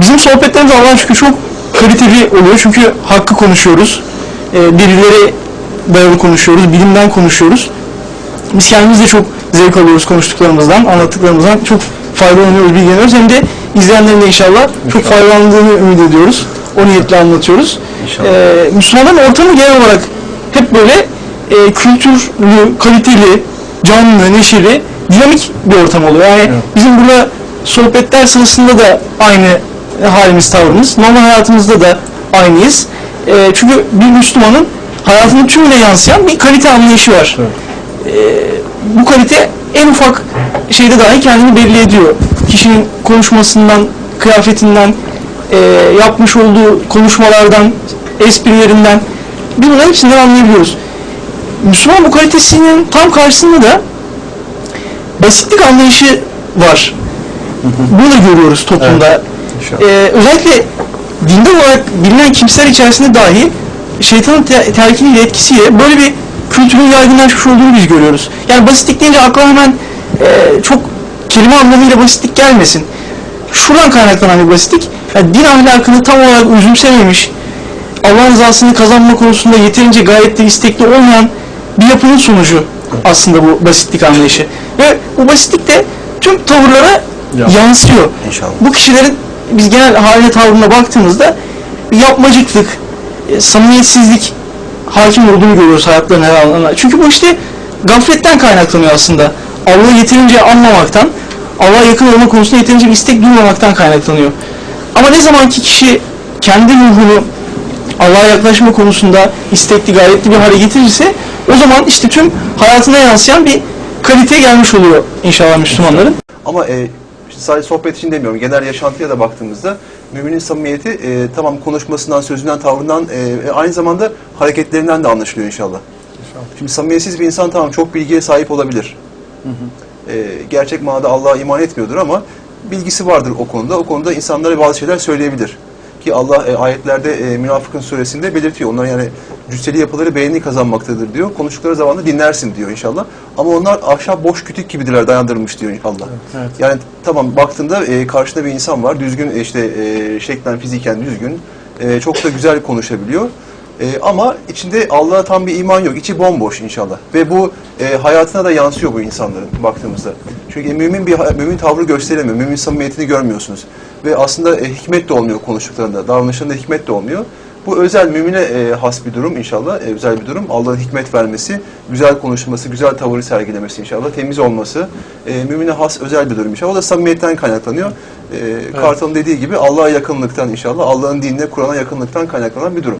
bizim sohbetlerimiz Allah'a şükür çok kaliteli oluyor çünkü hakkı konuşuyoruz. E, delillere dayalı konuşuyoruz, bilimden konuşuyoruz. Biz kendimiz de çok zevk alıyoruz konuştuklarımızdan, anlattıklarımızdan. Çok faydalanıyoruz, bilgileniyoruz. Hem de izleyenlerin de inşallah çok faydalandığını ümit ediyoruz. O niyetle anlatıyoruz. İnşallah. Ee, Müslümanların ortamı genel olarak hep böyle e, kültürlü, kaliteli, canlı, neşeli, dinamik bir ortam oluyor. Yani Evet. bizim burada sohbetler sırasında da aynı halimiz, tavrımız. Normal hayatımızda da aynıyız. E, çünkü bir Müslümanın hayatının tümüne yansıyan bir kalite anlayışı var. bu kalite en ufak şeyde dahi kendini belli ediyor. Kişinin konuşmasından, kıyafetinden, e, yapmış olduğu konuşmalardan, esprilerinden biz bunların hepsinden anlayabiliyoruz. Müslüman bu kalitesinin tam karşısında da basitlik anlayışı var. Bunu da görüyoruz toplumda. İnşallah. Ee, özellikle dinde olarak bilinen kimseler içerisinde dahi şeytanın te- telkiniyle etkisiyle böyle bir kültürün yaygınlaşmış olduğunu biz görüyoruz. Yani basitlik deyince akla hemen e, çok kelime anlamıyla basitlik gelmesin. Şuradan kaynaklanan bir basitlik. Yani din ahlakını tam olarak özümsememiş, Allah rızasını kazanma konusunda yeterince gayretli, istekli olmayan bir yapının sonucu aslında bu basitlik anlayışı. Ve bu basitlik de tüm tavırlara Ya. yansıyor. İnşallah. Bu kişilerin biz genel haline tavrına baktığımızda bir yapmacıklık, e, samimiyetsizlik hakim olduğunu görüyoruz hayatlarının her alanına. Çünkü bu işte gafletten kaynaklanıyor aslında. Allah'ı yeterince anlamaktan, Allah'a yakın olma konusunda yeterince bir istek duymamaktan kaynaklanıyor. Ama ne zaman ki kişi kendi ruhunu Allah'a yaklaşma konusunda istekli, gayretli bir hale getirirse o zaman işte tüm hayatına yansıyan bir kaliteye gelmiş oluyor inşallah Müslümanların. Ama e, sadece sohbet için demiyorum. Genel yaşantıya da baktığımızda müminin samimiyeti e, tamam konuşmasından, sözünden, tavrından e, aynı zamanda hareketlerinden de anlaşılıyor inşallah. Şimdi samimiyetsiz bir insan tamam çok bilgiye sahip olabilir. E, gerçek manada Allah'a iman etmiyordur ama bilgisi vardır o konuda. O konuda insanlara bazı şeyler söyleyebilir. Ki Allah e, ayetlerde e, Münafıkın suresinde belirtiyor. Onlar yani cüsseli yapıları beğeni kazanmaktadır diyor. Konuştukları zaman da dinlersin diyor inşallah. Ama onlar ahşap boş kütük gibidirler dayandırılmış diyor Allah. Evet. Yani tamam baktığında e, karşında bir insan var. Düzgün e, işte e, şeklen fiziken düzgün. e, çok da güzel konuşabiliyor. E, ama içinde Allah'a tam bir iman yok. İçi bomboş inşallah. Ve bu e, hayatına da yansıyor bu insanların baktığımızda. Çünkü mümin bir mümin tavrı gösteremiyor. Mümin samimiyetini görmüyorsunuz. Ve aslında e, hikmet de olmuyor konuştuklarında. Davranışlarında hikmet de olmuyor. Bu özel mümine e, has bir durum inşallah. E, özel bir durum. Allah'ın hikmet vermesi, güzel konuşması, güzel tavır sergilemesi inşallah. Temiz olması. E, mümine has özel bir durum inşallah. O da samimiyetten kaynaklanıyor. E, Kartal'ın dediği gibi Allah'a yakınlıktan inşallah. Allah'ın dinine, Kur'an'a yakınlıktan kaynaklanan bir durum.